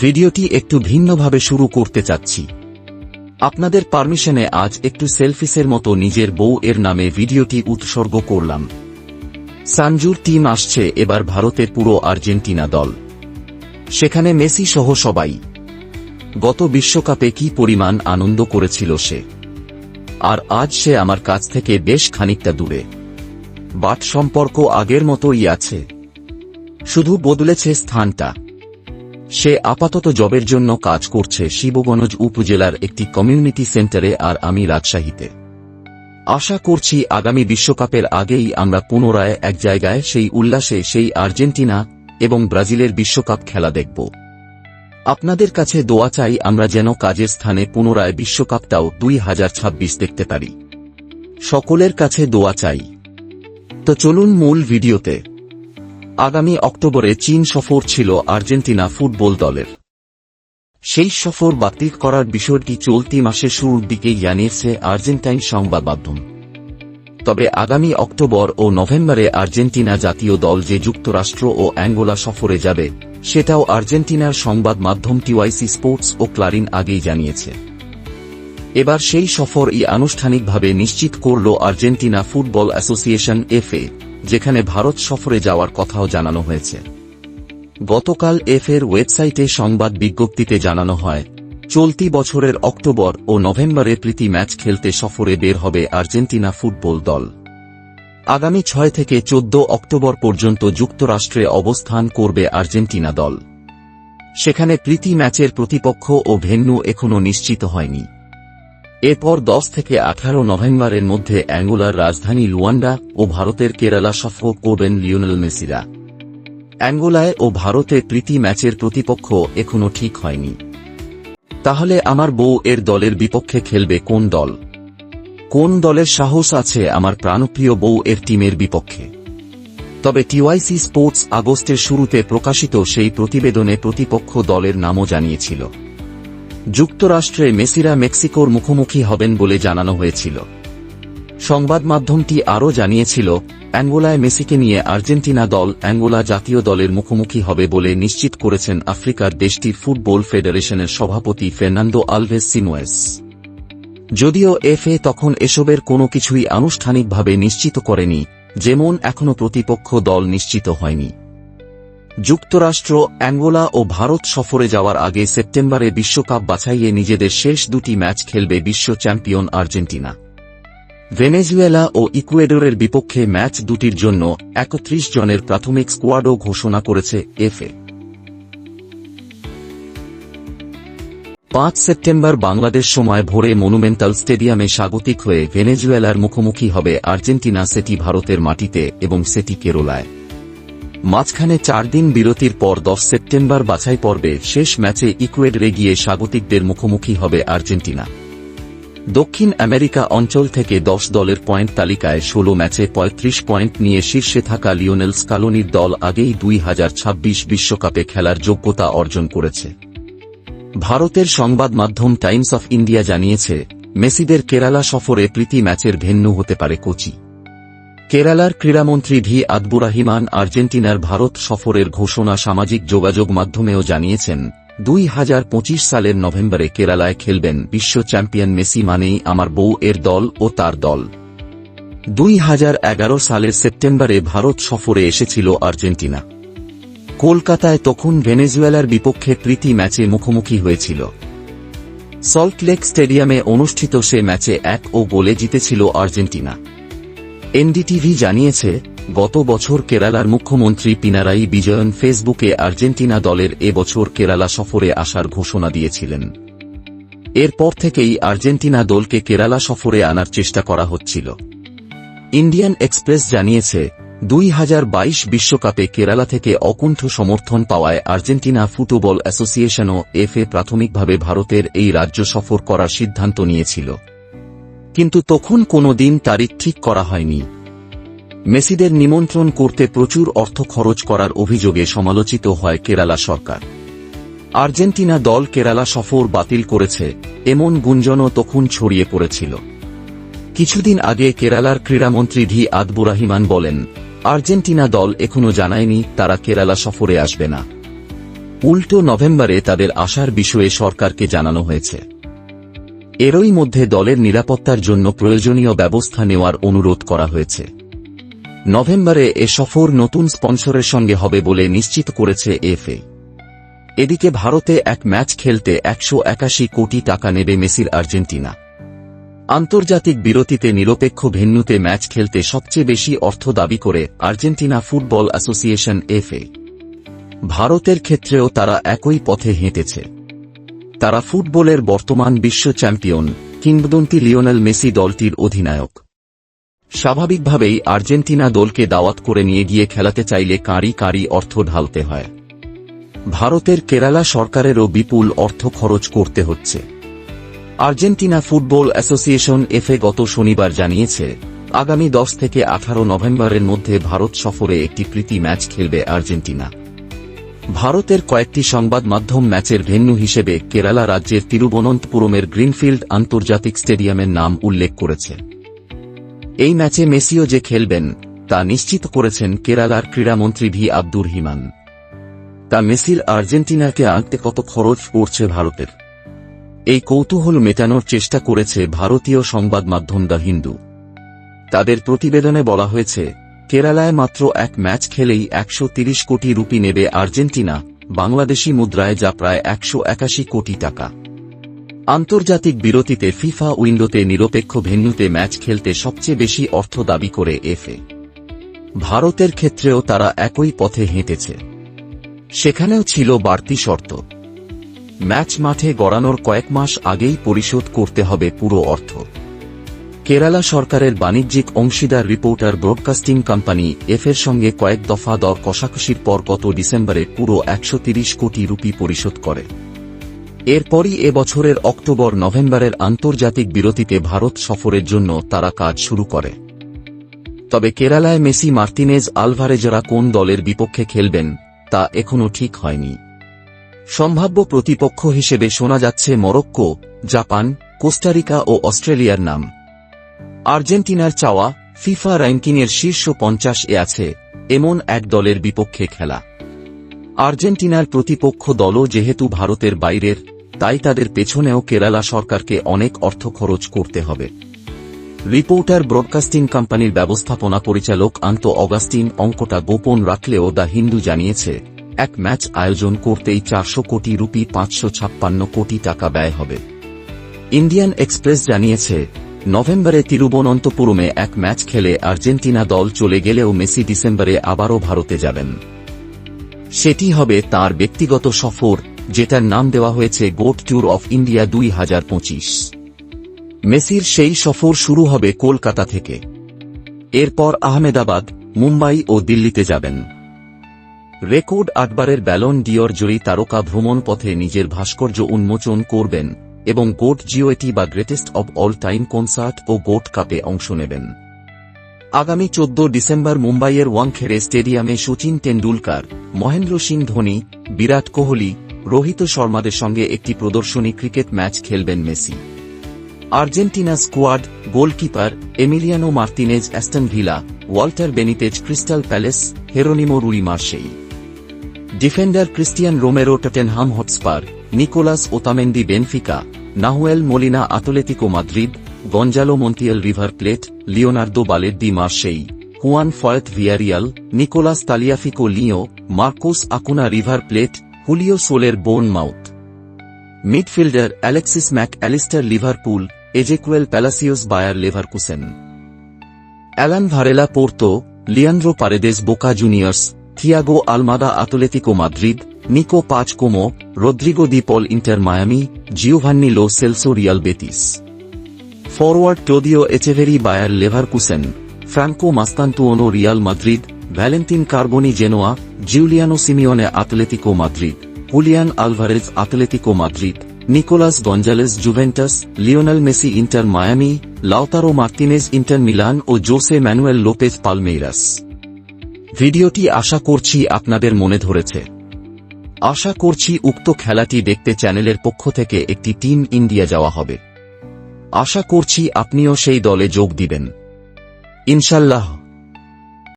ভিডিওটি একটু ভিন্নভাবে শুরু করতে চাচ্ছি। আপনাদের পারমিশনে আজ একটু সেলফিসের মতো নিজের বউ এর নামে ভিডিওটি উৎসর্গ করলাম। সানজুর টিম আসছে এবার ভারতের পুরো আর্জেন্টিনা দল। সেখানে মেসি সহ সবাই। গত বিশ্বকাপে কি পরিমাণ আনন্দ করেছিল সে। আর আজ সে আমার কাছ থেকে বেশ খানিকটা দূরে। বাট সম্পর্ক আগের মতোই আছে। শুধু বদলেছে স্থানটা। সে আপাতত জবের জন্য কাজ করছে শিবগঞ্জ উপজেলার একটি কমিউনিটি সেন্টারে আর আমি রাজশাহীতে। আশা করছি আগামী বিশ্বকাপের আগেই আমরা পুনরায় এক জায়গায় সেই উল্লাসে সেই আর্জেন্টিনা এবং ব্রাজিলের বিশ্বকাপ খেলা দেখব। আপনাদের কাছে দোয়া চাই আমরা যেন কাজের স্থানে পুনরায় বিশ্বকাপটাও দুই হাজার ছাব্বিশ দেখতে পারি। সকলের কাছে দোয়া চাই। তো চলুন মূল ভিডিওতে আগামী অক্টোবরে চীন সফর ছিল আর্জেন্টিনা ফুটবল দলের। সেই সফর বাতিল করার বিষয়টি চলতি মাসের শুরুর দিকেই জানিয়েছে আর্জেন্টাইন সংবাদ মাধ্যম। তবে আগামী অক্টোবর ও নভেম্বরে আর্জেন্টিনা জাতীয় দল যে যুক্তরাষ্ট্র ও অ্যাঙ্গোলা সফরে যাবে, সেটাও আর্জেন্টিনার সংবাদ মাধ্যম টিওয়াইসি স্পোর্টস ও ক্লারিন আগেই জানিয়েছে। এবার সেই সফর ই আনুষ্ঠানিকভাবে নিশ্চিত করল আর্জেন্টিনা ফুটবল অ্যাসোসিয়েশন এফএ। যেখানে ভারত সফরে যাওয়ার কথাও জানানো হয়েছে। গতকাল এফ এর ওয়েবসাইটে সংবাদ বিজ্ঞপ্তিতে জানানো হয়, চলতি বছরের অক্টোবর ও নভেম্বরে প্রীতি ম্যাচ খেলতে সফরে বের হবে আর্জেন্টিনা ফুটবল দল। আগামী ছয় থেকে চোদ্দ অক্টোবর পর্যন্ত যুক্তরাষ্ট্রে অবস্থান করবে আর্জেন্টিনা দল। সেখানে প্রীতি ম্যাচের প্রতিপক্ষ ও ভেন্যু এখনও নিশ্চিত হয়নি। এরপর দশ থেকে আঠারো নভেম্বরের মধ্যে অ্যাঙ্গোলার রাজধানী লুয়ান্ডা ও ভারতের কেরালা সফর করবেন লিওনেল মেসিরা। অ্যাঙ্গোলায় ও ভারতে প্রীতি ম্যাচের প্রতিপক্ষ এখনও ঠিক হয়নি। তাহলে আমার বউ এর দলের বিপক্ষে খেলবে কোন দল? কোন দলের সাহস আছে আমার প্রাণপ্রিয় বউ এর টিমের বিপক্ষে? তবে টিওয়াইসি স্পোর্টস আগস্টের শুরুতে প্রকাশিত সেই প্রতিবেদনে প্রতিপক্ষ দলের নামও জানিয়েছিল। যুক্তরাষ্ট্রে মেসিরা মেক্সিকোর মুখোমুখি হবেন বলে জানানো হয়েছিল। সংবাদ মাধ্যমটি আরও জানিয়েছিল, অ্যাঙ্গোলায় মেসিকে নিয়ে আর্জেন্টিনা দল অ্যাঙ্গোলা জাতীয় দলের মুখোমুখি হবে বলে নিশ্চিত করেছেন আফ্রিকার দেশটির ফুটবল ফেডারেশনের সভাপতি ফের্নান্দো আলভেস সিনোয়েস। যদিও এফএ তখন এসবের কোনো কিছুই আনুষ্ঠানিকভাবে নিশ্চিত করেনি, যেমন এখনও প্রতিপক্ষ দল নিশ্চিত হয়নি। যুক্তরাষ্ট্র, অ্যাঙ্গোলা ও ভারত সফরে যাওয়ার আগে সেপ্টেম্বরে বিশ্বকাপ বাছাইয়ে নিজেদের শেষ দুটি ম্যাচ খেলবে বিশ্ব চ্যাম্পিয়ন আর্জেন্টিনা। ভেনেজুয়েলা ও ইকুয়েডরের বিপক্ষে ম্যাচ দুটির জন্য একত্রিশ জনের প্রাথমিক স্কোয়াডও ঘোষণা করেছে এফএ। পাঁচ সেপ্টেম্বর বাংলাদেশ সময় ভোরে মনুমেন্টাল স্টেডিয়ামে স্বাগতিক হয়ে ভেনেজুয়েলার মুখোমুখি হবে আর্জেন্টিনা, সেটি ভারতের মাটিতে এবং সেটি কেরলায়। মাঝখানে চার দিন বিরতির পর দশ সেপ্টেম্বর বাছাই পর্বে শেষ ম্যাচে ইকুয়েডরে গিয়ে স্বাগতিকদের মুখোমুখি হবে আর্জেন্টিনা। দক্ষিণ আমেরিকা অঞ্চল থেকে দশ দলের পয়েন্ট তালিকায় ষোলো ম্যাচে ৩৫ পয়েন্ট নিয়ে শীর্ষে থাকা লিওনেল স্কালোনির দল আগেই দুই বিশ্বকাপে খেলার যোগ্যতা অর্জন করেছে। ভারতের সংবাদ মাধ্যম টাইমস অফ ইন্ডিয়া জানিয়েছে, মেসিদের কেরালা সফরে প্রীতি ম্যাচের ভেন্যু হতে পারে কোচি। কেরালার ক্রীড়ামন্ত্রী ভি আদবুরাহিমান আর্জেন্টিনার ভারত সফরের ঘোষণা সামাজিক যোগাযোগ মাধ্যমেও জানিয়েছেন, দুই হাজার পঁচিশ সালের নভেম্বরে কেরালায় খেলবেন বিশ্ব চ্যাম্পিয়ন মেসি মানেই আমার বউ এর দল ও তার দল। দুই হাজার এগারো সালের সেপ্টেম্বরে ভারত সফরে এসেছিল আর্জেন্টিনা। কলকাতায় তখন ভেনেজুয়েলার বিপক্ষে প্রীতি ম্যাচে মুখোমুখি হয়েছিল। সল্টলেক স্টেডিয়ামে অনুষ্ঠিত সে ম্যাচে এক ও গোলে জিতেছিল আর্জেন্টিনা। এনডিটিভি জানিয়েছে, গত বছর কেরালার মুখ্যমন্ত্রী পিনারাই বিজয়ন ফেসবুকে আর্জেন্টিনা দলের এবছর কেরালা সফরে আসার ঘোষণা দিয়েছিলেন। এরপর থেকেই আর্জেন্টিনা দলকে কেরালা সফরে আনার চেষ্টা করা হচ্ছিল। ইন্ডিয়ান এক্সপ্রেস জানিয়েছে, দুই বাইশ বিশ্বকাপে কেরালা থেকে অকুণ্ঠ সমর্থন পাওয়ায় আর্জেন্টিনা ফুটবল অ্যাসোসিয়েশনও এফএ প্রাথমিকভাবে ভারতের এই রাজ্য সফর করার সিদ্ধান্ত নিয়েছিল। কিন্তু তখন কোনো দিন তারিখ ঠিক করা হয়নি। মেসিদের নিমন্ত্রণ করতে প্রচুর অর্থ খরচ করার অভিযোগে সমালোচিত হয় কেরালা সরকার। আর্জেন্টিনা দল কেরালা সফর বাতিল করেছে, এমন গুঞ্জনও তখন ছড়িয়ে পড়েছিল। কিছুদিন আগে কেরালার ক্রীড়ামন্ত্রী ভি আদবুরাহিমান বলেন, আর্জেন্টিনা দল এখনও জানায়নি তারা কেরালা সফরে আসবে না। উল্টো নভেম্বরে তাদের আসার বিষয়ে সরকারকে জানানো হয়েছে। এরই মধ্যে দলের নিরাপত্তার জন্য প্রয়োজনীয় ব্যবস্থা নেওয়ার অনুরোধ করা হয়েছে। নভেম্বরে এ সফর নতুন স্পন্সরের সঙ্গে হবে বলে নিশ্চিত করেছে এফএ এদিকে ভারতে এক ম্যাচ খেলতে একশো একাশি কোটি টাকা নেবে মেসির আর্জেন্টিনা। আন্তর্জাতিক বিরতিতে নিরপেক্ষ ভেন্যুতে ম্যাচ খেলতে সবচেয়ে বেশি অর্থ দাবি করে আর্জেন্টিনা ফুটবল অ্যাসোসিয়েশন এফএ ভারতের ক্ষেত্রেও তারা একই পথে হেঁটেছে। তারা ফুটবলের বর্তমান বিশ্ব চ্যাম্পিয়ন, কিংবদন্তি লিওনেল মেসি দলটির অধিনায়ক। স্বাভাবিকভাবেই আর্জেন্টিনা দলকে দাওয়াত করে নিয়ে গিয়ে খেলাতে চাইলে কাঁড়ি কাঁড়ি অর্থ ঢালতে হয়। ভারতের কেরালা সরকারেরও বিপুল অর্থ খরচ করতে হচ্ছে। আর্জেন্টিনা ফুটবল অ্যাসোসিয়েশন এফএ গত শনিবার জানিয়েছে, আগামী দশ থেকে আঠারো নভেম্বরের মধ্যে ভারত সফরে একটি প্রীতি ম্যাচ খেলবে আর্জেন্টিনা। ভারতের কয়েকটি সংবাদ মাধ্যম ম্যাচের ভেন্যু হিসেবে কেরালা রাজ্যের তিরুবনন্তপুরমের গ্রিনফিল্ড আন্তর্জাতিক স্টেডিয়ামের নাম উল্লেখ করেছে। এই ম্যাচে মেসিও যে খেলবেন, তা নিশ্চিত করেছেন কেরালার ক্রীড়ামন্ত্রী ভি আব্দুর হিমান তা মেসির আর্জেন্টিনাকে আনতে কত খরচ পড়ছে ভারতের। এই কৌতূহল মেটানোর চেষ্টা করেছে ভারতীয় সংবাদ মাধ্যম দ্য হিন্দু। তাদের প্রতিবেদনে বলা হয়েছে কেরালায় মাত্র এক ম্যাচ খেলেই একশো কোটি রুপি নেবে আর্জেন্টিনা, বাংলাদেশি মুদ্রায় যা প্রায় একশো একাশি কোটি টাকা। আন্তর্জাতিক বিরতিতে ফিফা উইন্ডোতে নিরপেক্ষ ভেন্যুতে ম্যাচ খেলতে সবচেয়ে বেশি অর্থ দাবি করে এফএ। ভারতের ক্ষেত্রেও তারা একই পথে হেঁটেছে। সেখানেও ছিল বাড়তি শর্ত। ম্যাচ মাঠে গড়ানোর কয়েক মাস আগেই পরিশোধ করতে হবে পুরো অর্থ। কেরালা সরকারের বাণিজ্যিক অংশীদার রিপোর্টার ব্রডকাস্টিং কোম্পানি এফের সঙ্গে কয়েক দফা দর কষাকষির পর গত ডিসেম্বরে পুরো একশো কোটি রুপি পরিশোধ করে। এরপরই এ বছরের অক্টোবর নভেম্বরের আন্তর্জাতিক বিরতিতে ভারত সফরের জন্য তারা কাজ শুরু করে। তবে কেরালায় মেসি মার্তিনেজ আলভারেজরা কোন দলের বিপক্ষে খেলবেন, তা এখনও ঠিক হয়নি। সম্ভাব্য প্রতিপক্ষ হিসেবে শোনা যাচ্ছে মরক্কো, জাপান, কোস্টারিকা ও অস্ট্রেলিয়ার নাম। আর্জেন্টিনার চাওয়া ফিফা র্যাঙ্কিংয়ের শীর্ষ পঞ্চাশ এ আছে, এমন এক দলের বিপক্ষে খেলা। আর্জেন্টিনার প্রতিপক্ষ দলও যেহেতু ভারতের বাইরের, তাই তাদের পেছনেও কেরালা সরকারকে অনেক অর্থ খরচ করতে হবে। রিপোর্টার ব্রডকাস্টিং কোম্পানির ব্যবস্থাপনা পরিচালক আন্ত অগাস্টিন অঙ্কটা গোপন রাখলেও দ্য হিন্দু জানিয়েছে, এক ম্যাচ আয়োজন করতেই চারশো কোটি রুপি পাঁচশো ছাপ্পান্ন কোটি টাকা ব্যয় হবে। ইন্ডিয়ান এক্সপ্রেস জানিয়েছে নভেম্বরে তিরুবনন্তপুরমে এক ম্যাচ খেলে আর্জেন্টিনা দল চলে গেলেও মেসি ডিসেম্বরে আবারও ভারতে যাবেন। সেটি হবে তার ব্যক্তিগত সফর, যেটার নাম দেওয়া হয়েছে গোট ট্যুর অফ ইন্ডিয়া দুই হাজার পঁচিশ। মেসির সেই সফর শুরু হবে কলকাতা থেকে। এরপর আহমেদাবাদ, মুম্বাই ও দিল্লিতে যাবেন। রেকর্ড আটবারের ব্যালন ডিওর জয়ী তারকা ভ্রমণ পথে নিজের ভাস্কর্য উন্মোচন করবেন এবং GOAT G O A T বা greatest of all time concert O GOAT কাপে অংশ নেবেন। আগামী চোদ্দ ডিসেম্বর মুম্বাইয়ের ওয়াংখেড়ে স্টেডিয়ামে সচিন টেন্ডুলকার মহেন্দ্র সিং ধোনি, বিরাট কোহলি, রোহিত শর্মাদের সঙ্গে একটি প্রদর্শনী ক্রিকেট ম্যাচ খেলবেন Messi. Argentina squad goalkeeper Emiliano Martinez, Aston Villa, Walter Benitez, Crystal Palace, Jeronimo Rulli Marseille. Defender Cristian Romero, Tottenham Hotspur, Nicolas Otamendi, Benfica Nahuel Molina Atletico Madrid, Gonzalo Montiel River Plate, Leonardo Balerdi Marseille, Juan Foyth Villarreal, Nicolas Tagliafico Lyon, Marcos Acuna River Plate, Julio Soler Bournemouth midfielder Alexis Mac Allister Liverpool, Ezequiel Palacios Bayer Leverkusen. Alan Varela Porto, Leandro Paredes Boca Juniors, Thiago Almada Atletico Madrid Nico Paz Como, Rodrigo De Paul Inter Miami, Giovani Lo Celso Real Betis. Forward Claudio Echeverri Bayer Leverkusen, Franco Mastantuono Real Madrid Valentin Carboni Genoa, Giuliano Simeone Atletico Madrid, Julian Alvarez Atletico Madrid, Nicolas Gonzalez Juventus, Lionel Messi Inter Miami, Lautaro Martinez Inter Milan ও Jose Manuel Lopez Palmeiras. ভিডিওটি আশা করছি আপনাদের মনে ধরেছে। আশা করছি উক্ত খেলাটি দেখতে চ্যানেলের পক্ষ থেকে একটি টিম ইন্ডিয়া যাওয়া হবে। আশা করছি আপনিও সেই দলে যোগ দিবেন। ইনশাল্লাহ।